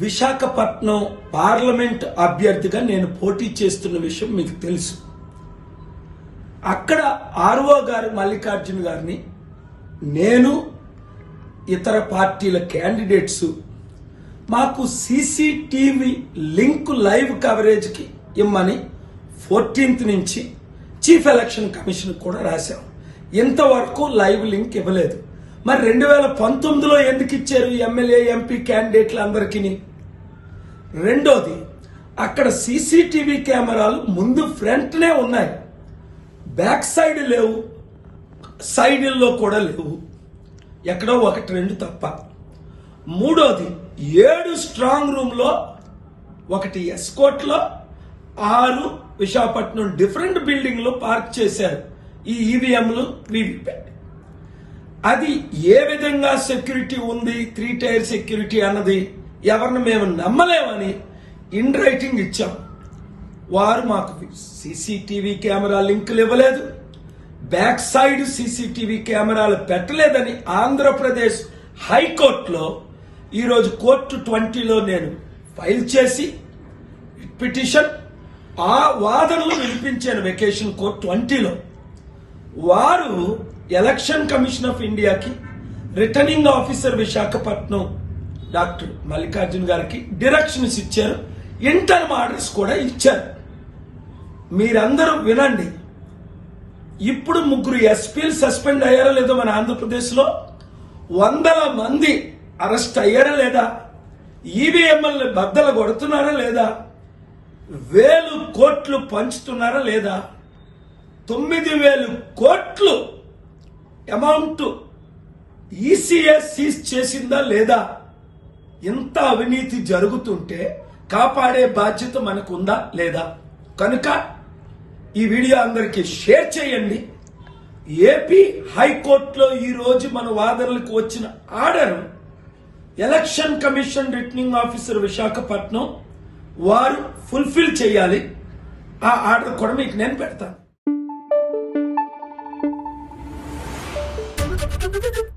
Visakhapatnam parliament అభ్యర్థిగా నేను పోటీ చేస్తున్న విషయం మీకు తెలుసు. అక్కడ ఆర్ఓ గారు మల్లికార్జున గారిని నేను ఇతర పార్టీల క్యాండిడేట్స్ మాకు సీసీటీవీ లింక్ లైవ్ కవరేజ్కి ఇమ్మని ఫోర్టీన్త్ నుంచి చీఫ్ ఎలక్షన్ కమిషన్ కూడా రాశాం. ఇంతవరకు లైవ్ లింక్ ఇవ్వలేదు. మరి రెండు వేల పంతొమ్మిదిలో ఎందుకు ఇచ్చారు ఎమ్మెల్యే ఎంపీ క్యాండిడేట్లు అందరికీ రెండోది అక్కడ సీసీటీవీ కెమెరాలు ముందు ఫ్రంట్నే ఉన్నాయి. బ్యాక్ సైడ్ లేవు సైడ్ల్లో కూడా లేవు. ఎక్కడో ఒకటి రెండు తప్ప. మూడోది ఏడు స్ట్రాంగ్ రూమ్లో ఒకటి ఎస్కోట్లో ఆరు విశాఖపట్నం డిఫరెంట్ బిల్డింగ్లో పార్క్ చేశారు. ఈ ఈవీఎంలు వీవీప్యాట్ అది ఏ విధంగా సెక్యూరిటీ ఉంది? త్రీ టైర్ సెక్యూరిటీ అన్నది ఎవరిని మేము నమ్మలేమని ఇన్ రైటింగ్ ఇచ్చాం. వారు మాకు సీసీటీవీ కెమెరా లింకులు ఇవ్వలేదు. బ్యాక్ సైడ్ సీసీటీవీ కెమెరాలు పెట్టలేదని ఆంధ్రప్రదేశ్ హైకోర్టులో ఈరోజు కోర్టు ట్వంటీలో నేను ఫైల్ చేసి పిటిషన్ ఆ వాదనలు వినిపించాను వెకేషన్ కోర్ట్ ట్వంటీలో. వారు ఎలక్షన్ కమిషన్ ఆఫ్ ఇండియాకి returning officer Visakhapatnam doctor Mallikarjun గారికి డిరెక్షన్స్ ఇచ్చారు. ఇంటర్మ్ ఆర్డర్స్ కూడా ఇచ్చారు. మీరందరూ వినండి. ఇప్పుడు ముగ్గురు ఎస్పీలు సస్పెండ్ అయ్యారా లేదో మన ఆంధ్రప్రదేశ్లో? వందల మంది అరెస్ట్ అయ్యారా లేదా? ఈవీఎంఎల్ని బద్దలు కొడుతున్నారా లేదా? వేలు కోట్లు పంచుతున్నారా లేదా? తొమ్మిది వేలు కోట్లు అమౌంట్ ఈసీఏ సీజ్ చేసిందా లేదా? ఇంత అవినీతి జరుగుతుంటే కాపాడే బాధ్యత మనకుందా లేదా? కనుక ఈ వీడియో అందరికీ షేర్ చేయండి. ఏపీ హైకోర్టులో ఈరోజు మన వాదనలకు వచ్చిన order election commission returning officer Visakhapatnam వారు ఫుల్ఫిల్ చేయాలి. ఆ ఆర్డర్ కూడా మీకు నేను పెడతాను. Thank you.